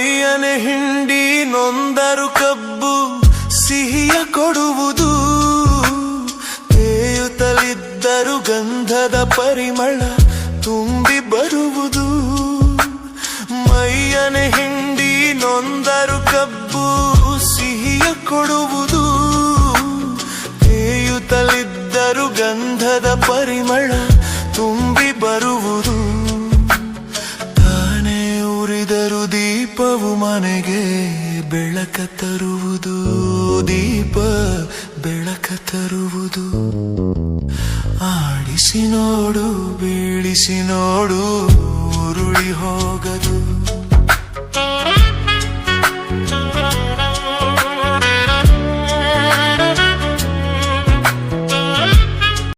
ಕೈಯನ ಹಿಂಡಿ ನೊಂದರು ಕಬ್ಬು ಸಿಹಿಯ ಕೊಡುವುದು. ತೇಯುತ್ತಲಿದ್ದರು ಗಂಧದ ಪರಿಮಳ ತುಂಬಿ ಬರುವುದು. ಮೈಯನ ಹಿಂಡಿ ನೊಂದರು ಕಬ್ಬು ಸಿಹಿಯ ಕೊಡುವುದು. ತೇಯುತ್ತಲಿದ್ದರು ಗಂಧದ ಪರಿಮಳ ದೀಪವು ಮನೆಗೆ ಬೆಳಕ ತರುವುದು. ದೀಪ ಬೆಳಕ ತರುವುದು. ಆಡಿಸಿ ನೋಡು ಬೀಳಿಸಿ ನೋಡು ಉರುಳಿ ಹೋಗದು.